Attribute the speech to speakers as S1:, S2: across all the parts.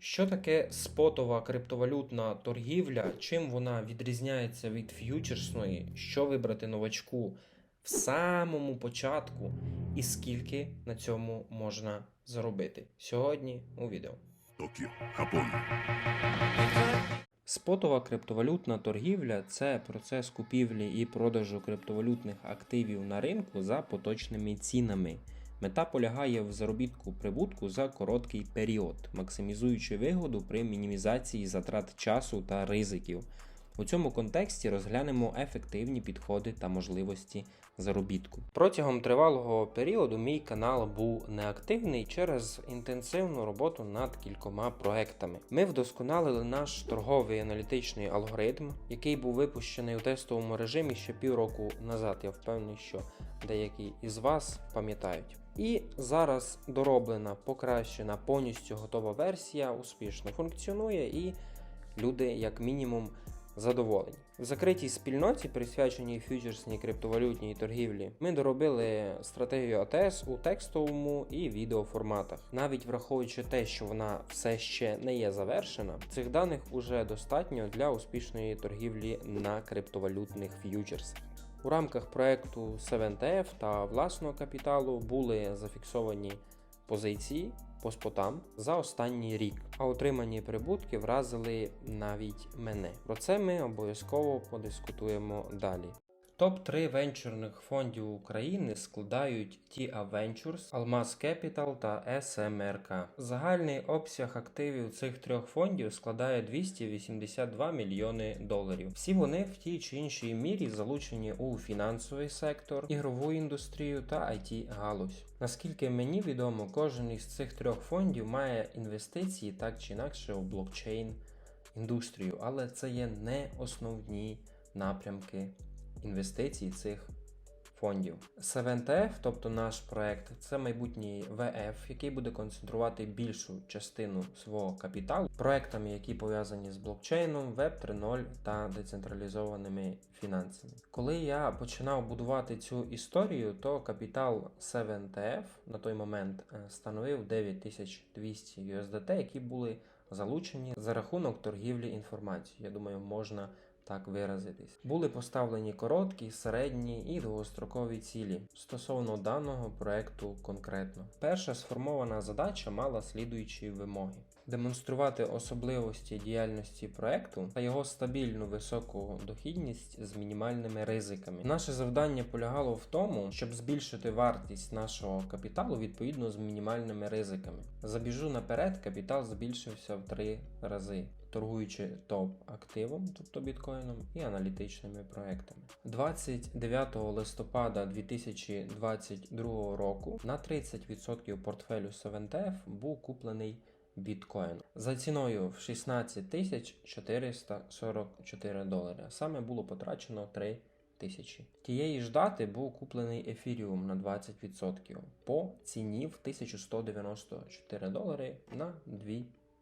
S1: Що таке спотова криптовалютна торгівля? Чим вона відрізняється від ф'ючерсної? Що вибрати новачку в самому початку? І скільки на цьому можна заробити? Сьогодні у відео.
S2: Токіо Хапон.
S1: Спотова криптовалютна торгівля це процес купівлі і продажу криптовалютних активів на ринку за поточними цінами. Мета полягає в заробітку прибутку за короткий період, максимізуючи вигоду при мінімізації затрат часу та ризиків. У цьому контексті розглянемо ефективні підходи та можливості заробітку. Протягом тривалого періоду мій канал був неактивний через інтенсивну роботу над кількома проектами. Ми вдосконалили наш торговий аналітичний алгоритм, який був випущений у тестовому режимі ще півроку назад. Я впевнений, що деякі із вас пам'ятають. І зараз дороблена, покращена, повністю готова версія успішно функціонує і люди, як мінімум, задоволені. В закритій спільноті, присвяченій фьючерсній криптовалютній торгівлі, ми доробили стратегію АТС у текстовому і відеоформатах. Навіть враховуючи те, що вона все ще не є завершена, цих даних уже достатньо для успішної торгівлі на криптовалютних ф'ючерсах. У рамках проекту 7TF та власного капіталу були зафіксовані позиції по спотам за останній рік, а отримані прибутки вразили навіть мене. Про це ми обов'язково подискутуємо далі. Топ-3 венчурних фондів України складають TIA Ventures, Almaz Capital та SMRK. Загальний обсяг активів цих трьох фондів складає 282 мільйони доларів. Всі вони в тій чи іншій мірі залучені у фінансовий сектор, ігрову індустрію та it галузь. Наскільки мені відомо, кожен із цих трьох фондів має інвестиції так чи інакше у блокчейн індустрію, але це є не основні напрямки інвестицій цих фондів. 7TF, тобто наш проект, це майбутній ВФ, який буде концентрувати більшу частину свого капіталу проектами, які пов'язані з блокчейном, Web 3.0 та децентралізованими фінансами. Коли я починав будувати цю історію, то капітал 7TF на той момент е, становив 9200 USDT, які були залучені за рахунок торгівлі інформацією. Я думаю, можна так виразитись. Були поставлені короткі, середні і довгострокові цілі стосовно даного проекту конкретно. Перша сформована задача мала слідуючі вимоги: демонструвати особливості діяльності проекту та його стабільну високу дохідність з мінімальними ризиками. Наше завдання полягало в тому, щоб збільшити вартість нашого капіталу відповідно з мінімальними ризиками. Забіжу наперед, капітал збільшився в три рази торгуючи топ-активом, тобто біткоїном, і аналітичними проектами. 29 листопада 2022 року на 30% портфелю 7TF був куплений біткоін за ціною в 16 тисяч 444 долари. Саме було потрачено 3 тисячі. Тієї ж дати був куплений ефіріум на 20% по ціні в 1194 долари на 2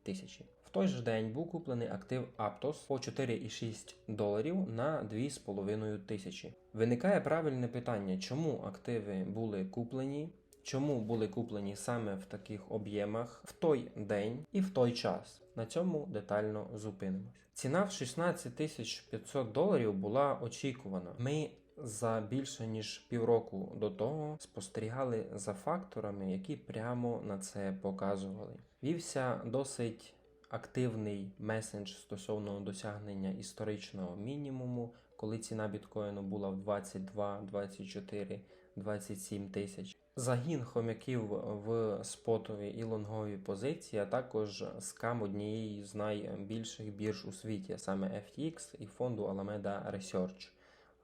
S1: тисячі. Той же день був куплений актив Aptos по 4,6 доларів на 2,5 тисячі. Виникає правильне питання, чому активи були куплені, чому були куплені саме в таких об'ємах в той день і в той час. На цьому детально зупинимось. Ціна в 16 тисяч 500 доларів була очікувана. Ми за більше ніж півроку до того спостерігали за факторами, які прямо на це показували. Вівся досить активний месендж стосовно досягнення історичного мінімуму, коли ціна біткоїну була в 22, 24, 27 тисяч. Загін хомяків в спотові і лонгові позиції, а також скам однієї з найбільших бірж у світі, саме FTX і фонду Alameda Research,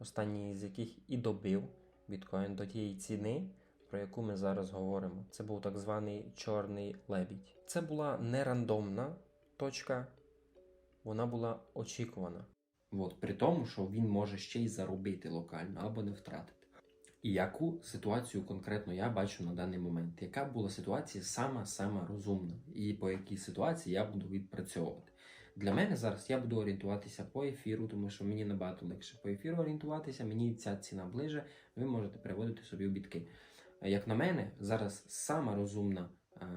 S1: останній з яких і добив біткоін до тієї ціни, про яку ми зараз говоримо. Це був так званий чорний лебідь. Це була не рандомна точка, вона була очікувана.
S3: От, при тому, що він може ще й заробити локально або не втратити. І яку ситуацію конкретно я бачу на даний момент? Яка була ситуація сама сама розумна, і по якій ситуації я буду відпрацьовувати? Для мене зараз я буду орієнтуватися по ефіру, тому що мені набагато легше по ефіру орієнтуватися, мені ця ціна ближе, ви можете переводити собі в бітки. Як на мене, зараз сама розумна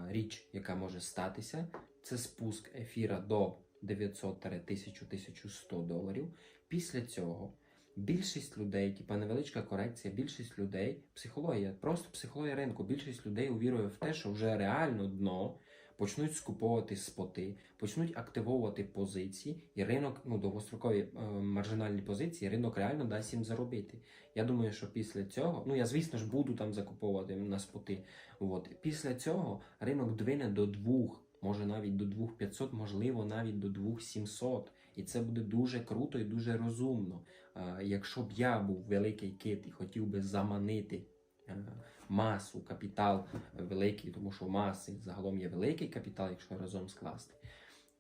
S3: річ, яка може статися, це спуск ефіра до 900-1000-1100 доларів. Після цього більшість людей, типа невеличка корекція, більшість людей, психологія, просто психологія ринку, більшість людей увірує в те, що вже реально дно. Почнуть скуповувати споти, почнуть активовувати позиції, і ринок, ну довгострокові е, маржинальні позиції, ринок реально дасть їм заробити. Я думаю, що після цього, ну я звісно ж буду там закуповувати на споти. От після цього ринок двине до двох, може навіть до 2500, можливо, навіть до 2700. І це буде дуже круто і дуже розумно. Е, Якщо б я був великий кит і хотів би заманити е, масу, капітал великий, тому що маси загалом є великий капітал, якщо разом скласти,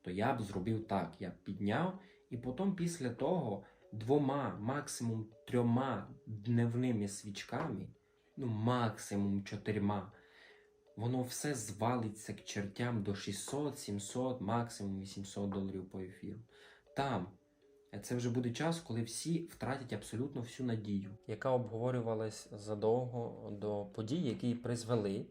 S3: то я б зробив так: я б підняв, і потім після того двома, максимум трьома дневними свічками, ну максимум чотирма, воно все звалиться к чертям до 600, 700, максимум 800 доларів по ефіру. Там е, це вже буде час, коли всі втратять абсолютно всю надію.
S1: яка обговорювалась задовго до подій, які призвели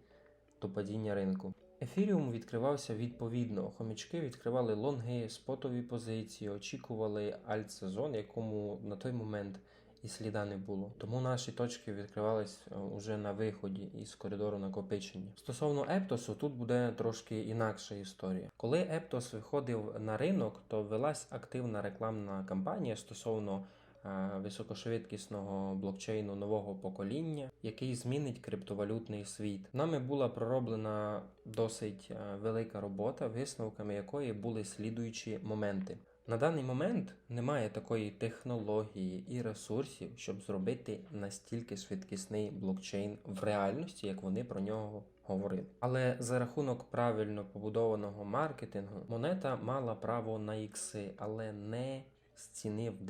S1: до падіння ринку. Ефіріум відкривався відповідно. Хомячки відкривали лонги, спотові позиції, очікували альт-сезон, якому на той момент і сліда не було. Тому наші точки відкривались е, уже на виході із коридору накопичення. Стосовно Ептосу, тут буде трошки інакша історія. Коли Ептос виходив на ринок, то велась активна рекламна кампанія стосовно е, високошвидкісного блокчейну нового покоління, який змінить криптовалютний світ. Нами була пророблена досить е, велика робота, висновками якої були слідуючі моменти. На даний момент немає такої технології і ресурсів, щоб зробити настільки швидкісний блокчейн в реальності, як вони про нього говорили. Але за рахунок правильно побудованого маркетингу монета мала право на ікси, але не з ціни в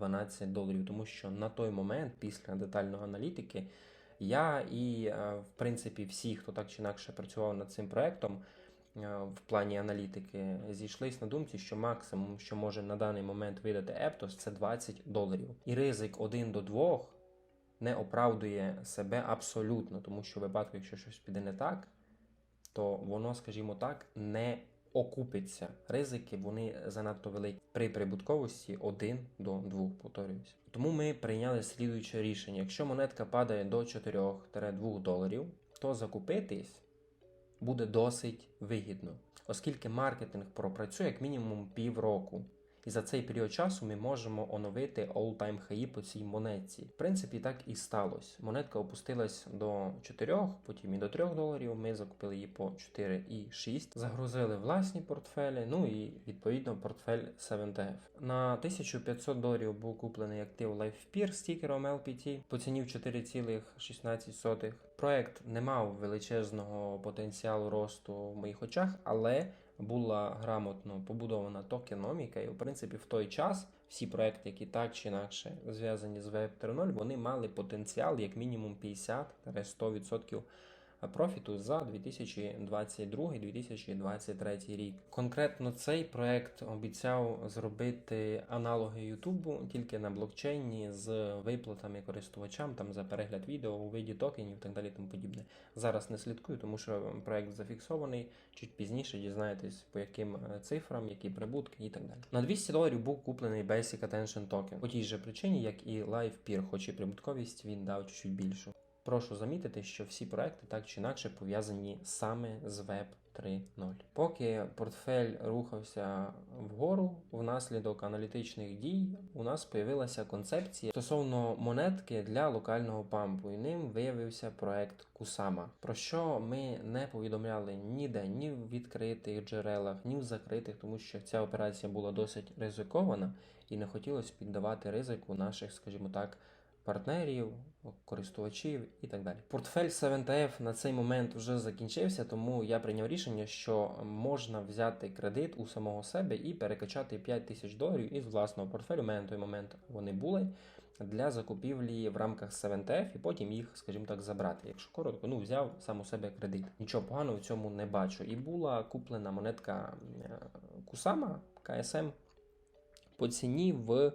S1: 9-12 доларів, тому що на той момент, після детальної аналітики, я і е, в принципі всі, хто так чи інакше працював над цим проектом. Е, В плані аналітики зійшлись на думці, що максимум, що може на даний момент видати Ептос, це 20 доларів. І ризик 1 до 2 не оправдує себе абсолютно, тому що в випадку, якщо щось піде не так, то воно, скажімо так, не окупиться. Ризики вони занадто великі при прибутковості 1 до 2, повторююся. Тому ми прийняли слідуюче рішення: якщо монетка падає до 4-2 доларів, то закупитись буде досить вигідно, оскільки маркетинг пропрацює як мінімум півроку. І за цей період часу ми можемо оновити all-time high по цій монетці. В принципі, так і сталося. Монетка опустилась до 4, потім і до 3 доларів. Ми закупили її по 4,6, загрузили власні портфелі, ну і відповідно портфель 7TF. На 1500 доларів був куплений актив LifePeer стікером LPT по ціні в 4,16. Проект не мав величезного потенціалу росту в моїх очах, але була грамотно побудована токеноміка, і в принципі в той час всі проекти, які так чи інакше зв'язані з Web 3.0, вони мали потенціал як мінімум 50-100% профіту за 2022-2023 рік. Конкретно цей проект обіцяв зробити аналоги Ютубу тільки на блокчейні з виплатами користувачам там за перегляд відео у виді токенів, так далі, тому подібне. Зараз не слідкую, тому що проект зафіксований. Чуть пізніше дізнаєтесь, по яким е, цифрам, які прибутки і так далі. На 200 доларів був куплений Basic Attention Token по тій же причині, як і LivePeer, хоч і прибутковість він дав чуть більшу. Прошу замітити, що всі проекти так чи інакше пов'язані саме з Web 3.0. Поки портфель рухався вгору, внаслідок аналітичних дій у нас появилася концепція стосовно монетки для локального пампу, і ним виявився проект Kusama, про що ми не повідомляли ніде, ні в відкритих джерелах, ні в закритих, тому що ця операція була досить ризикована і не хотілося піддавати ризику наших, скажімо так партнерів, користувачів і так далі. Портфель 7TF на цей момент вже закінчився, тому я прийняв рішення, що можна взяти кредит у самого себе і перекачати 5 тисяч доларів із власного портфелю. У мене на той момент вони були. Для закупівлі в рамках 7TF і потім їх, скажімо так, забрати. Якщо коротко, ну взяв сам у себе кредит. Нічого поганого в цьому не бачу. І була куплена монетка е, Kusama KSM по ціні в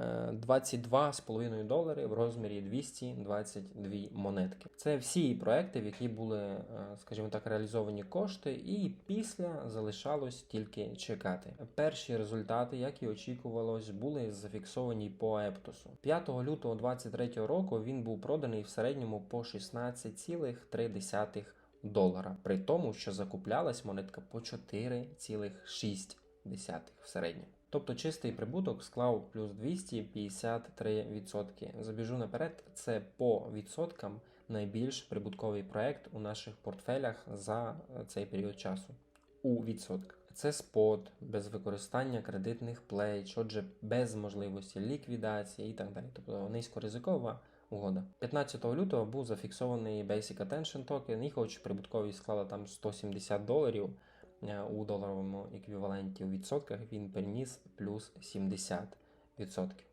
S1: 22,5 долари в розмірі 222 монетки. Це всі проекти, в які були, е, скажімо так, реалізовані кошти, і після залишалось тільки чекати. Перші результати, як і очікувалось, були зафіксовані по Ептосу. 5 лютого 2023 року він був проданий в середньому по 16,3 долара, при тому, що закуплялась монетка по 4,6 в середньому. Тобто чистий прибуток склав плюс 253%. Забіжу наперед, це по відсоткам найбільш прибутковий проект у наших портфелях за е, цей період часу. У відсотках. Це спот, без використання кредитних плеч, отже, без можливості ліквідації і так далі. Тобто низькоризикова угода. 15 лютого був зафіксований Basic Attention токен, і хоч прибутковість склала там 170 доларів у доларовому еквіваленті у відсотках, він переніс плюс 70%.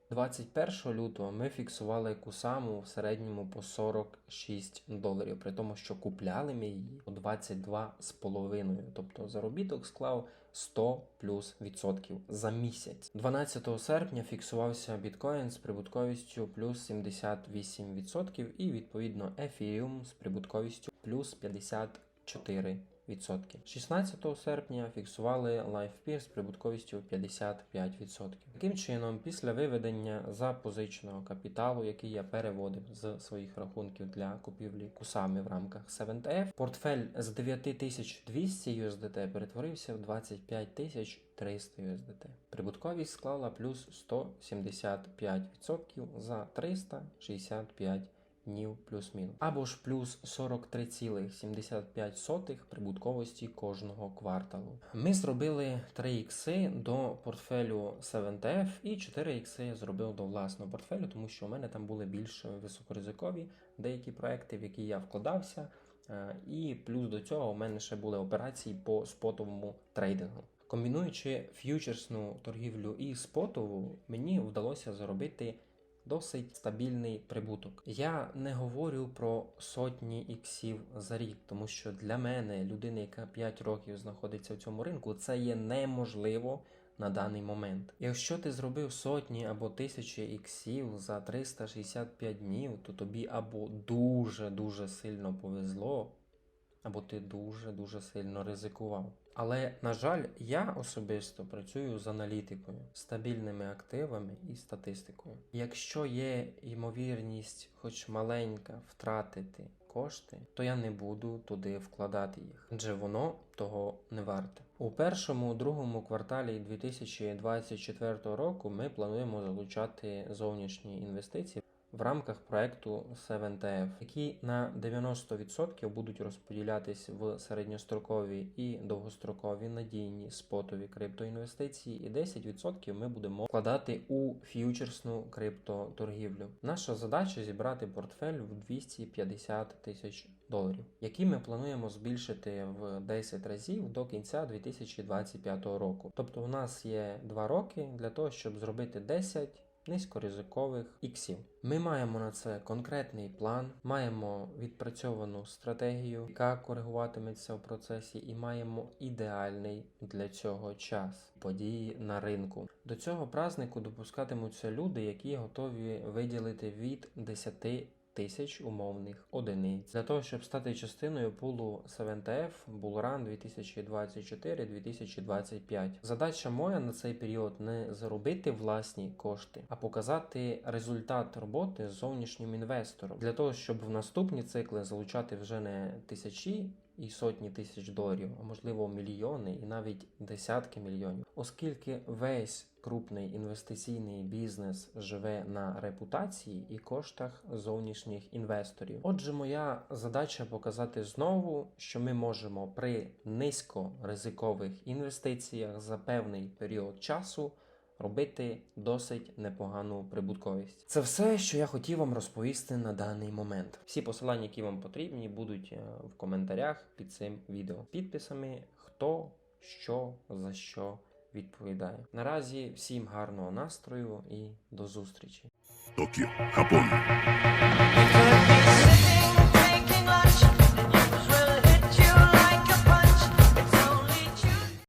S1: 21 лютого ми фіксували кусаму в середньому по 46 доларів, при тому, що купляли ми її по 22,5. Тобто заробіток склав 100 плюс відсотків за місяць. 12 серпня фіксувався біткоін з прибутковістю плюс 78% і відповідно Ethereum з прибутковістю плюс 54%. 16 серпня фіксували LifePeer з прибутковістю 55%. Таким чином, після виведення запозиченого капіталу, який я переводив з своїх рахунків для купівлі кусами в рамках 7F, портфель з 9200 USDT перетворився в 25300 USDT. Прибутковість склала плюс 175% за 365 днів плюс-мінус, або ж плюс 43,75 прибутковості кожного кварталу. Ми зробили 3 ікси до портфелю 7TF і 4 ікси я зробив до власного портфелю, тому що у мене там були більш високоризикові деякі проекти, в які я вкладався. Е, І плюс до цього у мене ще були операції по спотовому трейдингу. Комбінуючи ф'ючерсну торгівлю і спотову, мені вдалося заробити досить стабільний прибуток. Я не говорю про сотні іксів за рік, тому що для мене, людина, яка 5 років знаходиться в цьому ринку, це є неможливо на даний момент. Якщо ти зробив сотні або тисячі іксів за 365 днів, то тобі або дуже дуже сильно повезло, або ти дуже дуже сильно ризикував. Але, на жаль, я особисто працюю з аналітикою, стабільними активами і статистикою. Якщо є ймовірність, хоч маленька, втратити кошти, то я не буду туди вкладати їх, адже воно того не варте. У першому другому кварталі 2024 року ми плануємо залучати зовнішні інвестиції в рамках проекту 7TF, які на 90% будуть розподілятись в середньострокові і довгострокові надійні спотові криптоінвестиції, і 10% ми будемо вкладати у ф'ючерсну криптоторгівлю. Наша задача зібрати портфель в 250 тисяч доларів, які ми плануємо збільшити в 10 разів до кінця 2025 року. Тобто, у нас є 2 роки для того, щоб зробити 10 низькоризикових іксів. Ми маємо на це конкретний план, маємо відпрацьовану стратегію, яка коригуватиметься в процесі, і маємо ідеальний для цього час події на ринку. До цього празнику допускатимуться люди, які готові виділити від 10 тисяч умовних одиниць для того, щоб стати частиною пулу 7TF Bullrun 2024-2025. Задача моя на цей період не заробити власні кошти, а показати результат роботи зовнішнім інвестором для того, щоб в наступні цикли залучати вже не тисячі. І сотні тисяч доларів, а можливо мільйони і навіть десятки мільйонів, оскільки весь крупний інвестиційний бізнес живе на репутації і коштах зовнішніх інвесторів. Отже, моя задача показати знову, що ми можемо при низькоризикових інвестиціях за певний період часу. Робити досить непогану прибутковість. Це все, що я хотів вам розповісти на даний момент. Всі посилання, які вам потрібні, будуть е, в коментарях під цим відео. Підписами, хто що за що відповідає. Наразі всім гарного настрою і до зустрічі.
S2: 東京、